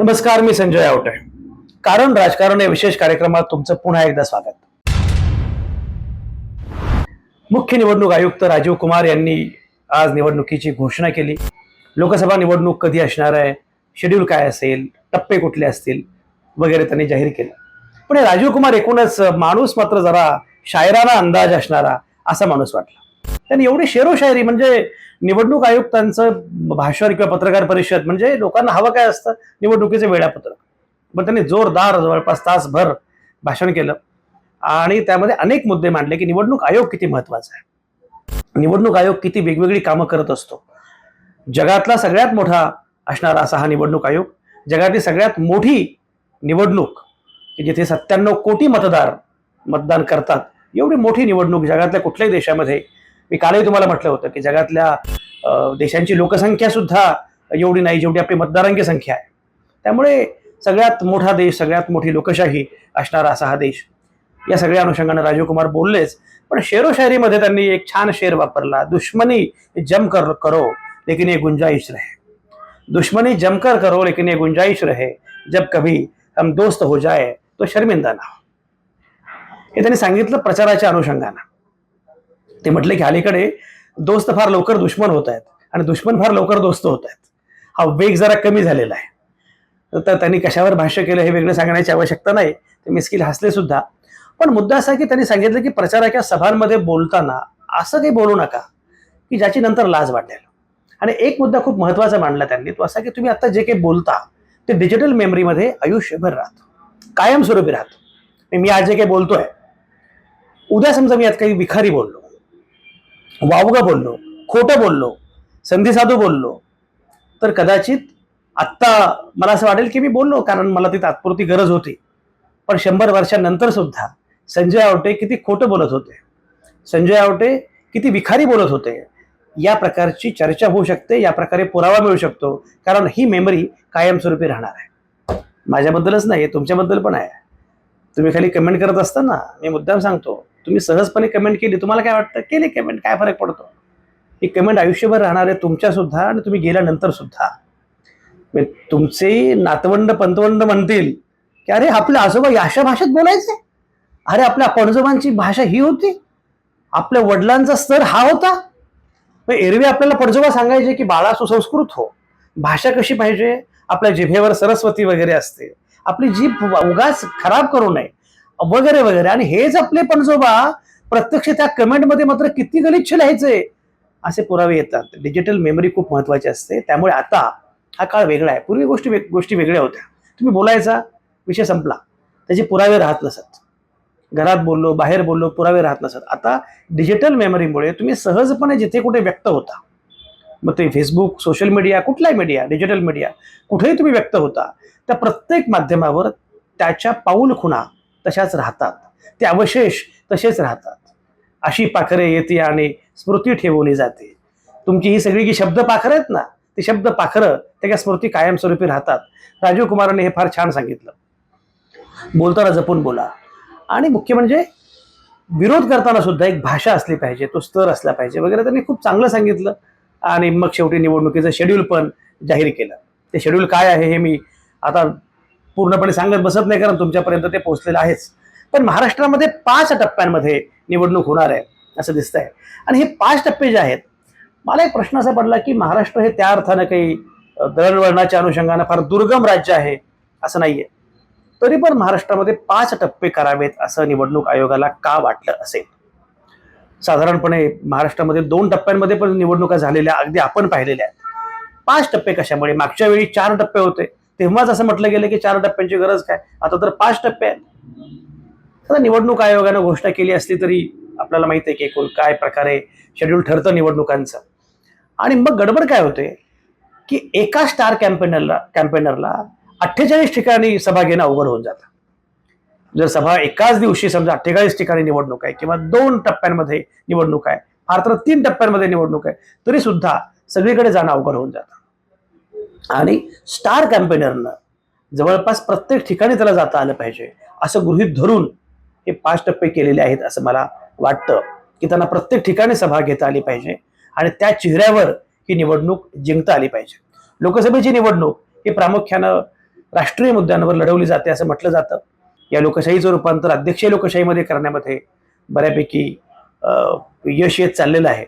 नमस्कार मी संजय आवटे. कारण राजकारण या विशेष कार्यक्रमात तुमचं पुन्हा एकदा स्वागत. मुख्य निवडणूक आयुक्त राजीव कुमार यांनी आज निवडणुकीची घोषणा केली. लोकसभा निवडणूक कधी असणार आहे? शेड्यूल काय असेल? टप्पे कुठले असतील? वगैरे त्यांनी जाहीर केलं. पण राजीव कुमार एकूणच माणूस मात्र जरा शायराना अंदाज असणारा असा माणूस वाटला. त्यांनी एवढी शेरो शायरी म्हणजे निवडणूक आयुक्तांचं भाषण किंवा पत्रकार परिषद म्हणजे लोकांना हवं काय असतं निवडणुकीचं वेळापत्रक पण त्यांनी जोरदार जवळपास तासभर भाषण केलं. आणि त्यामध्ये अनेक मुद्दे मांडले की निवडणूक आयोग किती महत्त्वाचा आहे. निवडणूक आयोग किती वेगवेगळी कामं करत असतो. जगातला सगळ्यात मोठा असणारा असा हा निवडणूक आयोग. जगातली सगळ्यात मोठी निवडणूक की जिथे सत्त्याण्णव कोटी मतदार मतदान करतात एवढी मोठी निवडणूक जगातल्या कुठल्याही देशामध्ये मी कालही तुम्हाला म्हटलं होतं की जगातल्या अं, देशांची लोकसंख्या सुद्धा एवढी नाही जेवढी आपली मतदारांची संख्या आहे. त्यामुळे सगळ्यात मोठा देश सगळ्यात मोठी लोकशाही असणारा असा हा देश. या सगळ्या अनुषंगाने राजीव कुमार बोललेच पण शेरोशायरीमध्ये त्यांनी एक छान शेर वापरला दुश्मनी जम कर करो लेकिन ये गुंजाइश रहे. दुश्मनी जमकर करो लेकिन ये गुंजाइश रहे जब कभी हम दोस्त हो जाए तो शर्मिंदा ना हो. हे त्यांनी सांगितलं प्रचाराच्या अनुषंगानं. ते म्हटले की अलीकडे दोस्त फार लवकर दुश्मन होत आहेत आणि दुश्मन फार लवकर दोस्त होत आहेत. हा वेग जरा कमी झालेला आहे. तर त्यांनी कशावर भाष्य केलं हे वेगळं सांगण्याची आवश्यकता नाही. ते मिस्किल हसले सुद्धा. पण मुद्दा असा की त्यांनी सांगितलं की प्रचाराच्या सभांमध्ये बोलताना असं काही बोलू नका की ज्याची नंतर लाज वाटेल. आणि एक मुद्दा खूप महत्त्वाचा मांडला त्यांनी तो असा की तुम्ही आता जे काही बोलता ते डिजिटल मेमरीमध्ये आयुष्यभर राहतो. कायमस्वरूपी राहतो. मी आज जे काही बोलतोय उद्या समजा मी आज काही विखारी बोललो वावगं बोललो खोटं बोललो संधीसाधू बोललो तर कदाचित आत्ता मला असं वाटेल की मी बोललो कारण मला ती तात्पुरती गरज होती. पण शंभर वर्षांनंतर सुद्धा संजय आवटे किती खोटं बोलत होते. संजय आवटे किती विखारी बोलत होते. या प्रकारची चर्चा होऊ शकते या प्रकारे पुरावा मिळू शकतो कारण ही मेमरी कायमस्वरूपी राहणार आहे. माझ्याबद्दलच नाही तुमच्याबद्दल पण आहे. तुम्ही खाली कमेंट करत असताना मी मुद्दाम सांगतो तुम्ही सहजपणे कमेंट केली तुम्हाला काय वाटतं? केली कमेंट काय फरक पडतो? ही कमेंट आयुष्यभर राहणार आहे तुमच्या सुद्धा आणि तुम्ही गेल्यानंतर सुद्धा. म्हणजे तुमचे नातवंड पंतवंड म्हणतील की अरे आपल्या आजोबा या अशा भाषेत बोलायचे? अरे आपल्या पणजोबांची भाषा ही होती? आपल्या वडिलांचा स्तर हा होता? मग एरवी आपल्याला पणजोबा सांगायचे की बाळा सुसंस्कृत हो. भाषा कशी पाहिजे? आपल्या जिभेवर सरस्वती वगैरे असते. आपली जीभ उगाच खराब करू नये. वगैरे वगैरे. आणि हेच आपले पणजोबा प्रत्यक्ष त्या कमेंटमध्ये मात्र किती गलिच्छ लिहायचे असे पुरावे येतात. डिजिटल मेमरी खूप महत्वाची असते. त्यामुळे आता हा काळ वेगळा आहे. पूर्वी गोष्टी वेग- गोष्टी वेगळ्या होत्या. तुम्ही बोलायचा विषय संपला. त्याचे पुरावे राहत नसत. घरात बोललो बाहेर बोललो पुरावे राहत नसत. आता डिजिटल मेमरीमुळे तुम्ही सहजपणे जिथे कुठे व्यक्त होता मग ते फेसबुक सोशल मीडिया कुठलाही मीडिया डिजिटल मीडिया कुठेही तुम्ही व्यक्त होता त्या प्रत्येक माध्यमावर त्याच्या पाऊल खुणा तशाच राहतात. ते अवशेष तसेच राहतात. अशी पाखरे येते आणि स्मृती ठेवली जाते. तुमची ही सगळी जी शब्द पाखरं आहेत ना ते शब्द पाखरं त्या स्मृती कायमस्वरूपी राहतात. राजीव कुमारांनी हे फार छान सांगितलं. बोलताना जपून बोला. आणि मुख्य म्हणजे विरोध करताना सुद्धा एक भाषा असली पाहिजे तो स्तर असला पाहिजे वगैरे त्यांनी खूप चांगलं सांगितलं. आणि मग शेवटी निवडणुकीचं शेड्यूल पण जाहीर केलं. ते शेड्यूल काय आहे हे मी आता पूर्णपणे सांगत बसत नाही कारण तुमच्यापर्यंत ते पोहोचलेलं आहेच. पण महाराष्ट्रामध्ये पाच टप्प्यांमध्ये निवडणूक होणार आहे असं दिसतंय. आणि हे पाच टप्पे जे आहेत मला एक प्रश्न असा पडला की महाराष्ट्र हे त्या अर्थानं काही दळणवळणाच्या अनुषंगानं फार दुर्गम राज्य आहे असं नाहीये. तरी पण महाराष्ट्रामध्ये पाच टप्पे करावेत असं निवडणूक आयोगाला का वाटलं असेल? साधारणपणे महाराष्ट्रामध्ये दोन टप्प्यांमध्ये पण निवडणुका झालेल्या अगदी आपण पाहिलेल्या आहेत. पाच टप्पे कशामुळे? मागच्या वेळी चार टप्पे होते. तेव्हाच असं म्हटलं गेलं की चार टप्प्यांची गरज काय? आता तर पाच टप्पे आहेत. आता निवडणूक आयोगानं घोषणा केली असली तरी आपल्याला माहिती आहे की एकूण काय प्रकारे शेड्यूल ठरतं निवडणुकांचं. आणि मग गडबड काय होते? की एका स्टार कॅम्पेनरला कॅम्पेनरला अठ्ठेचाळीस ठिकाणी सभा घेणं अवघड होऊन जातं. जर सभा एकाच दिवशी समजा अठ्ठेचाळीस ठिकाणी निवडणूक आहे किंवा दोन टप्प्यांमध्ये निवडणूक आहे फार तर तीन टप्प्यांमध्ये निवडणूक आहे तरी सुद्धा सगळीकडे जाणं अवघड होऊन जातं. आणि स्टार कॅम्पेनरनं जवळपास प्रत्येक ठिकाणी त्याला जाता आलं पाहिजे. असं गृहीत धरून हे पाच टप्पे केलेले आहेत असं मला वाटतं की त्यांना प्रत्येक ठिकाणी सभा घेता आली पाहिजे आणि त्या चेहऱ्यावर ही निवडणूक जिंकता आली पाहिजे. लोकसभेची निवडणूक ही प्रामुख्यानं राष्ट्रीय मुद्द्यांवर लढवली जाते असं म्हटलं जातं. या लोकशाहीचं रूपांतर अध्यक्षीय लोकशाहीमध्ये करण्यामध्ये बऱ्यापैकी यश येत चाललेलं आहे.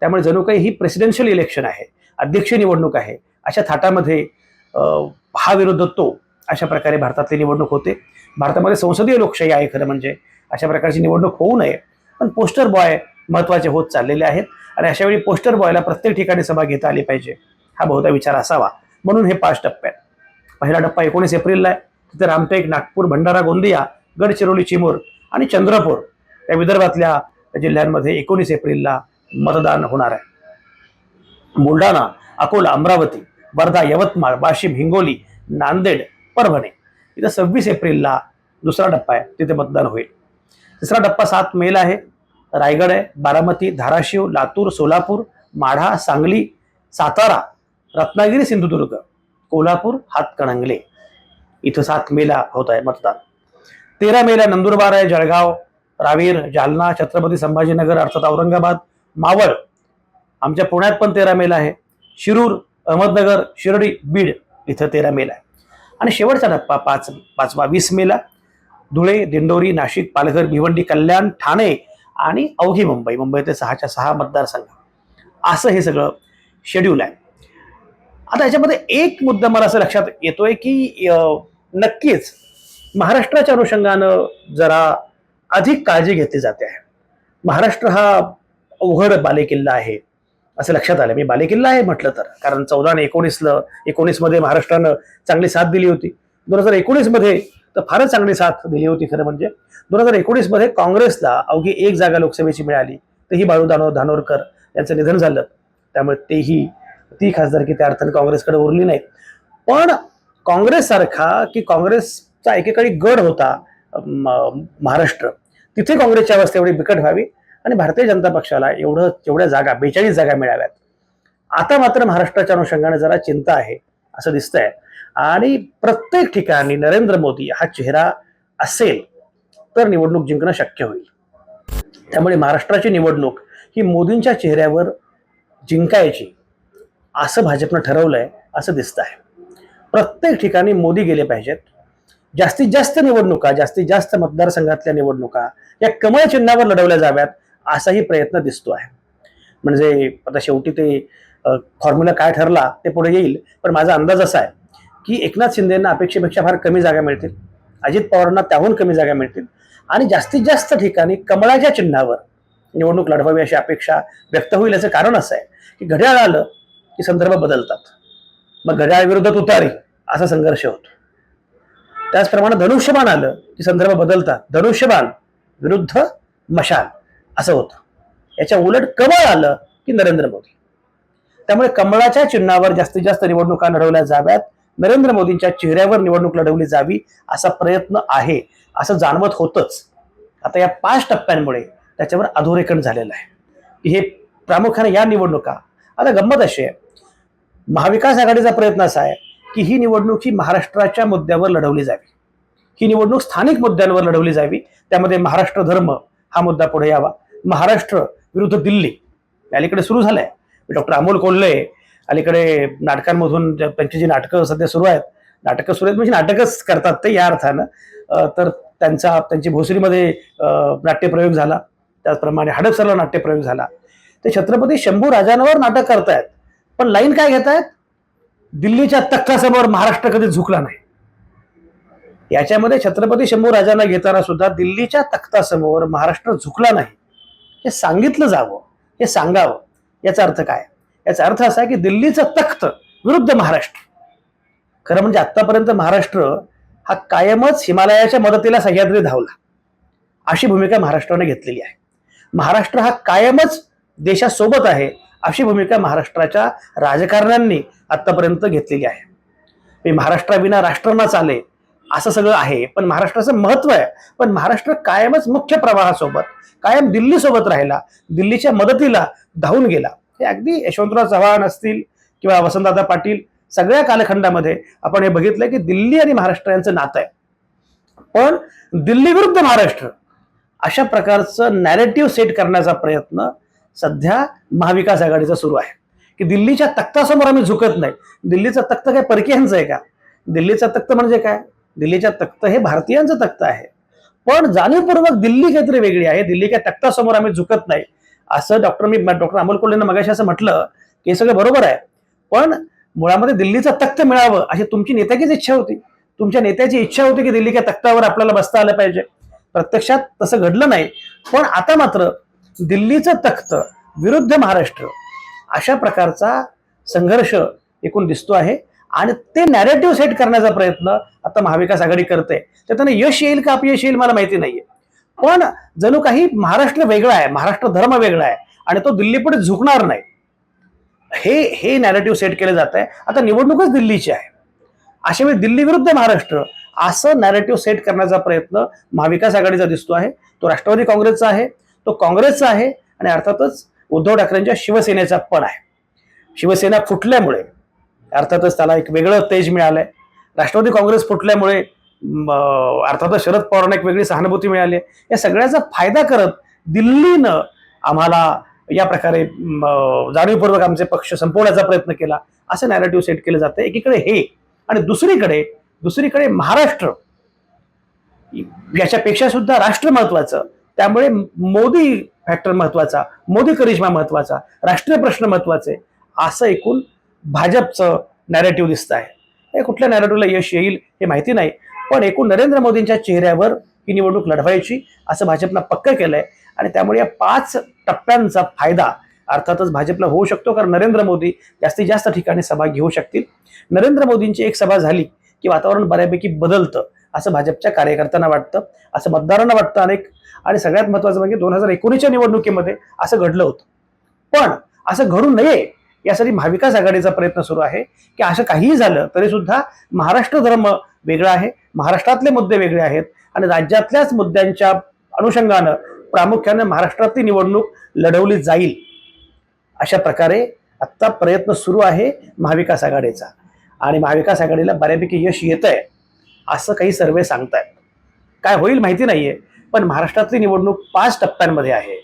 त्यामुळे जणू काही ही प्रेसिडेन्शियल इलेक्शन आहे. अध्यक्षीय निवडणूक आहे. अशा थाटामध्ये हा विरुद्ध तो अशा प्रकारे भारतातली निवडणूक होते. भारतामध्ये संसदीय लोकशाही आहे खरं म्हणजे अशा प्रकारची निवडणूक होऊ नये. पण पोस्टर बॉय महत्त्वाचे होत चाललेले आहेत आणि अशावेळी पोस्टर बॉयला प्रत्येक ठिकाणी सभा घेता आली पाहिजे हा बहुधा विचार असावा. म्हणून हे पाच टप्पे आहेत. पहिला टप्पा एकोणीस एप्रिलला आहे. तिथे रामटेक नागपूर भंडारा गोंदिया गडचिरोली चिमूर आणि चंद्रपूर या विदर्भातल्या जिल्ह्यांमध्ये एकोणीस एप्रिलला मतदान होणार आहे. बुलढाणा अकोला अमरावती वर्धा यवतमाळ वाशिम हिंगोली नांदेड परभणी. इथं सव्वीस एप्रिलला दुसरा टप्पा आहे. तिथे मतदान होईल. तिसरा टप्पा सात मेला आहे. रायगड आहे बारामती धाराशिव लातूर सोलापूर माढा सांगली सातारा रत्नागिरी सिंधुदुर्ग कोल्हापूर हातकणंगले. इथं सात मेला होत आहे मतदान. तेरा मेला नंदुरबार आहे जळगाव रावेर जालना छत्रपती संभाजीनगर अर्थात औरंगाबाद मावळ. आमच्या पुण्यात पण तेरा मेला आहे. शिरूर अहमदनगर शिर्डी बीड इथं तेरा मेला आहे. आणि शेवटचा टप्पा पाच पाचवा वीस मेला. धुळे दिंडोरी नाशिक पालघर भिवंडी कल्याण ठाणे आणि अवघी मुंबई. मुंबई ते सहाच्या सहा मतदारसंघ. असं हे सगळं शेड्यूल आहे. आता याच्यामध्ये एक मुद्दा मला असं लक्षात येतोय की नक्कीच महाराष्ट्राच्या अनुषंगानं जरा अधिक काळजी घेतली जाते आहे. महाराष्ट्र हा अवघड बालेकिल्ला आहे. असं लक्षात आलं. मी बालेकिल्ला आहे म्हटलं तर. कारण चौदा आणि एकोणीसला एकोणीसमध्ये महाराष्ट्रानं चांगली साथ दिली होती. दोन हजार एकोणीसमध्ये तर फारच चांगली साथ दिली होती खरं म्हणजे. दोन हजार एकोणीसमध्ये काँग्रेसला अवघी एक जागा लोकसभेची मिळाली. तेही बाळू दानो धानोरकर यांचं निधन झालं. त्यामुळे तेही ती खासदारकी त्या अर्थाने काँग्रेसकडे उरली नाही पण काँग्रेससारखा की काँग्रेसचा एकेकाळी गड होता महाराष्ट्र. तिथे काँग्रेसची अवस्था एवढी बिकट व्हावी. आणि भारतीय जनता पक्षाला एवढं तेवढ्या जागा बेचाळीस जागा मिळाव्यात. आता मात्र महाराष्ट्राच्या अनुषंगाने जरा चिंता आहे असं दिसतंय. आणि प्रत्येक ठिकाणी नरेंद्र मोदी हा चेहरा असेल तर निवडणूक जिंकणं शक्य होईल. त्यामुळे महाराष्ट्राची निवडणूक ही मोदींच्या चेहऱ्यावर जिंकायची असं भाजपनं ठरवलंय असं दिसत आहे प्रत्येक ठिकाणी मोदी गेले पाहिजेत. जास्तीत जास्त निवडणुका जास्तीत जास्त मतदारसंघातल्या निवडणुका या कमळ चिन्हावर लढवल्या जाव्यात. असाही प्रयत्न दिसतो आहे. म्हणजे आता शेवटी ते फॉर्म्युला काय ठरला ते पुढे येईल. पण माझा अंदाज असा आहे की एकनाथ शिंदेना अपेक्षेपेक्षा फार कमी जागा मिळतील. अजित पवारांना त्याहून कमी जागा मिळतील. आणि जास्तीत जास्त ठिकाणी कमळाच्या चिन्हावर निवडणूक लढवावी अशी अपेक्षा व्यक्त होईल याचं कारण असं आहे की घड्याळ आलं की संदर्भ बदलतात. मग घड्याळविरोधात उतारी असा संघर्ष होतो. त्याचप्रमाणे धनुष्यबाण आलं की संदर्भ बदलतात. धनुष्यबाण विरुद्ध मशाल. असं होतं. याच्या उलट कमळ आलं की नरेंद्र मोदी. त्यामुळे कमळाच्या चिन्हावर जास्तीत जास्त निवडणुका लढवल्या जाव्यात. नरेंद्र मोदींच्या चेहऱ्यावर निवडणूक लढवली जावी असा प्रयत्न आहे असं जाणवत होतच. आता या पाच टप्प्यांमुळे त्याच्यावर अधोरेखन झालेलं आहे. की हे प्रामुख्याने या निवडणुका. आता गंमत अशी आहे. महाविकास आघाडीचा प्रयत्न असा आहे की ही निवडणूक ही महाराष्ट्राच्या मुद्द्यावर लढवली जावी. ही निवडणूक स्थानिक मुद्द्यांवर लढवली जावी. त्यामध्ये महाराष्ट्र धर्म हा मुद्दा पुढे यावा. महाराष्ट्र विरुद्ध दिल्ली. अलीकडे सुरू झालंय. डॉक्टर अमोल कोल्हे अलीकडे नाटकांमधून त्यांची जी नाटकं सध्या सुरू आहेत नाटकं सुरू आहेत म्हणजे नाटकच करतात ते या अर्थानं. तर त्यांचा त्यांची भोसरीमध्ये नाट्यप्रयोग झाला. त्याचप्रमाणे हडपसरला नाट्यप्रयोग झाला. ते छत्रपती शंभू राजांवर नाटक करतायत. पण लाईन काय घेतायत? दिल्लीच्या तख्तासमोर महाराष्ट्र कधी झुकला नाही. याच्यामध्ये छत्रपती शंभू राजांना घेताना सुद्धा दिल्लीच्या तख्तासमोर महाराष्ट्र झुकला नाही. हे सांगितलं जावं हे सांगावं. याचा अर्थ काय? याचा अर्थ असा आहे की दिल्लीचं तख्त विरुद्ध महाराष्ट्र. खरं म्हणजे आतापर्यंत महाराष्ट्र हा कायमच हिमालयाच्या मदतीला सह्याद्री धावला. अशी भूमिका महाराष्ट्राने घेतलेली आहे. महाराष्ट्र हा कायमच देशासोबत आहे अशी भूमिका महाराष्ट्राच्या राजकारण्यांनी आत्तापर्यंत घेतलेली आहे. हे महाराष्ट्राविना राष्ट्र न चाले असं सगळं आहे. पण महाराष्ट्राचं महत्त्व आहे. पण महाराष्ट्र कायमच मुख्य प्रवाहासोबत कायम दिल्लीसोबत राहिला. दिल्लीच्या मदतीला धावून गेला. हे अगदी यशवंतराव चव्हाण असतील किंवा वसंतदादा पाटील सगळ्या कालखंडामध्ये आपण हे बघितलंय की दिल्ली आणि महाराष्ट्र यांचं नातं आहे. पण दिल्ली विरुद्ध महाराष्ट्र अशा प्रकारचं नॅरेटिव्ह सेट करण्याचा प्रयत्न सध्या महाविकास आघाडीचा सुरू आहे. की दिल्लीच्या तख्तासमोर आम्ही झुकत नाही. दिल्लीचा तख्त काय परकीयांचं आहे का? दिल्लीचा तख्त म्हणजे काय? दिल्लीच्या तख्त हे भारतीयांचं तख्त आहे. पण जाणीवपूर्वक दिल्ली काहीतरी वेगळी आहे. दिल्ली काय तख्तासमोर आम्ही झुकत नाही. असं डॉक्टर मी डॉक्टर अमोल कोल्हेनं मगाशी असं म्हटलं की हे सगळं बरोबर आहे. पण मुळामध्ये दिल्लीचं तख्त मिळावं अशी तुमची नेत्याचीच इच्छा होती. तुमच्या नेत्याची इच्छा होती की दिल्लीच्या तख्तावर आपल्याला बसता आलं पाहिजे. प्रत्यक्षात तसं घडलं नाही. पण आता मात्र दिल्लीचं तख्त विरुद्ध महाराष्ट्र अशा प्रकारचा संघर्ष एकूण दिसतो आहे. आणि ते नॅरेटिव्ह सेट करण्याचा प्रयत्न आता महाविकास आघाडी करते. तर त्यांना यश येईल का अपयश येईल मला माहिती नाहीये. पण जणू काही महाराष्ट्र वेगळा आहे महाराष्ट्र धर्म वेगळा आहे आणि तो दिल्लीपुढे झुकणार नाही. हे हे नॅरेटिव्ह सेट केलं जात आहे. आता निवडणूकच दिल्लीची आहे. अशा वेळी दिल्ली विरुद्ध महाराष्ट्र असं नॅरेटिव्ह सेट करण्याचा प्रयत्न महाविकास आघाडीचा दिसतो आहे. तो राष्ट्रवादी काँग्रेसचा आहे तो काँग्रेसचा आहे आणि अर्थातच उद्धव ठाकरेंच्या शिवसेनेचा पण आहे. शिवसेना फुटल्यामुळे अर्थातच त्याला एक वेगळं तेज मिळालंय. राष्ट्रवादी काँग्रेस फुटल्यामुळे अर्थातच शरद पवारांना एक वेगळी सहानुभूती मिळाली आहे. या सगळ्याचा फायदा करत दिल्लीनं आम्हाला या प्रकारे जाणीवपूर्वक आमचे पक्ष संपवण्याचा प्रयत्न केला. असं नॅरेटिव्ह सेट केलं जातं एकीकडे हे आणि दुसरीकडे दुसरीकडे महाराष्ट्र. याच्यापेक्षा सुद्धा राष्ट्र महत्वाचं. त्यामुळे मोदी फॅक्टर महत्त्वाचा मोदी करिश्मा महत्त्वाचा राष्ट्रीय प्रश्न महत्त्वाचे असं एकूण भाजपचं नॅरेटिव्ह दिसत आहे. हे कुठल्या नॅरेटिव्हला यश येईल हे माहिती नाही. पण एकूण नरेंद्र मोदींच्या चेहऱ्यावर ही निवडणूक लढवायची असं भाजपनं पक्क केलं आहे आणि त्यामुळे या पाच टप्प्यांचा फायदा अर्थातच भाजपला होऊ शकतो कारण नरेंद्र मोदी जास्तीत जास्त ठिकाणी सभा घेऊ शकतील. नरेंद्र मोदींची एक सभा झाली की वातावरण बऱ्यापैकी बदलतं असं भाजपच्या कार्यकर्त्यांना वाटतं असं मतदारांना वाटतं अनेक. आणि सगळ्यात महत्वाचं म्हणजे दोन हजार एकोणीसच्या निवडणुकीमध्ये असं घडलं होतं. पण असं घडू नये यासाठी महाविकास आघाडीचा प्रयत्न सुरू आहे की असं काहीही झालं तरी सुद्धा महाराष्ट्र धर्म वेगळा आहे महाराष्ट्रातले मुद्दे वेगळे आहेत आणि राज्यातल्याच मुद्द्यांच्या अनुषंगानं प्रामुख्यानं महाराष्ट्रातली निवडणूक लढवली जाईल. अशा प्रकारे आत्ता प्रयत्न सुरू आहे महाविकास आघाडीचा. आणि महाविकास आघाडीला बऱ्यापैकी यश येत आहे असं काही सर्वे सांगतायत. काय होईल माहिती नाही आहे पण महाराष्ट्रातली निवडणूक पाच टप्प्यांमध्ये आहे.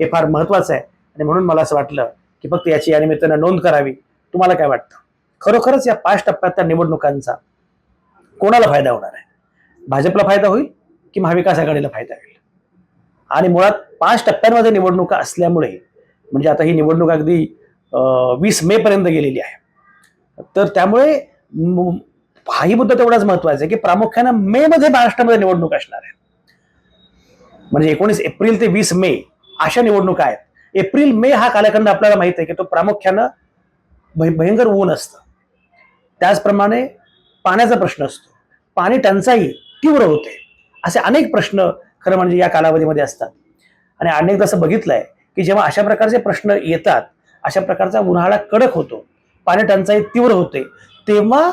हे फार महत्वाचं आहे आणि म्हणून मला असं वाटलं की फक्त याची या निमित्तानं नोंद करावी. तुम्हाला काय वाटतं? खरोखरच या पाच टप्प्यातल्या निवडणुकांचा कोणाला फायदा होणार आहे? भाजपला फायदा होईल की महाविकास आघाडीला फायदा होईल? आणि मुळात पाच टप्प्यांमध्ये निवडणुका असल्यामुळे म्हणजे आता ही निवडणूक अगदी वीस मे पर्यंत गेलेली आहे. तर त्यामुळे हाही मुद्दा तेवढाच महत्त्वाचा आहे की प्रामुख्यानं मे मध्ये महाराष्ट्रामध्ये निवडणूक असणार आहे. म्हणजे एकोणीस एप्रिल ते वीस मे अशा निवडणुका आहेत. एप्रिल मे हा कालखंड आपल्याला माहीत आहे की तो प्रामुख्यानं भयंकर ऊन असतं. त्याचप्रमाणे पाण्याचा प्रश्न असतो. पाणी टंचाई तीव्र होते. असे अनेक प्रश्न खरं म्हणजे या कालावधीमध्ये असतात. आणि अनेकदा असं बघितलंय की जेव्हा अशा प्रकारचे प्रश्न येतात अशा प्रकारचा उन्हाळा कडक होतो पाणी टंचाई तीव्र होते तेव्हा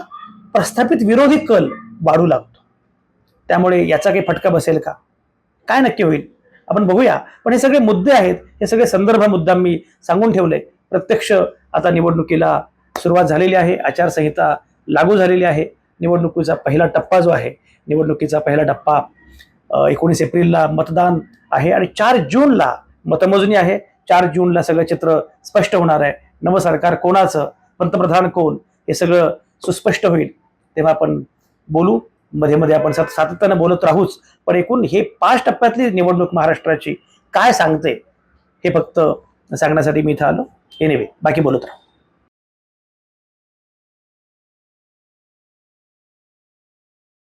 प्रस्थापित विरोधी कल वाढू लागतो. त्यामुळे याचा काही फटका बसेल का? काय नक्की होईल? आपण बघूया. पण हे सगळे मुद्दे आहेत. हे सगळे संदर्भ मुद्दा मी सांगून ठेवले. प्रत्यक्ष आता निवडणुकीला सुरुवात झालेली आहे. आचारसंहिता लागू झालेली आहे. निवडणुकीचा पहिला टप्पा जो आहे निवडणुकीचा पहिला टप्पा एकोणीस एप्रिलला मतदान आहे आणि चार जूनला मतमोजणी आहे. चार जूनला सगळं चित्र स्पष्ट होणार आहे. नवं सरकार कोणाचं? पंतप्रधान कोण? हे सगळं सुस्पष्ट होईल. तेव्हा आपण बोलू. मध्ये मध्ये आपण सातत्यानं बोलत राहूच. पण एकूण हे पाच टप्प्यातली निवडणूक महाराष्ट्राची काय सांगते हे फक्त सांगण्यासाठी मी इथं आलो. एनिवे बाकी बोलत राहू.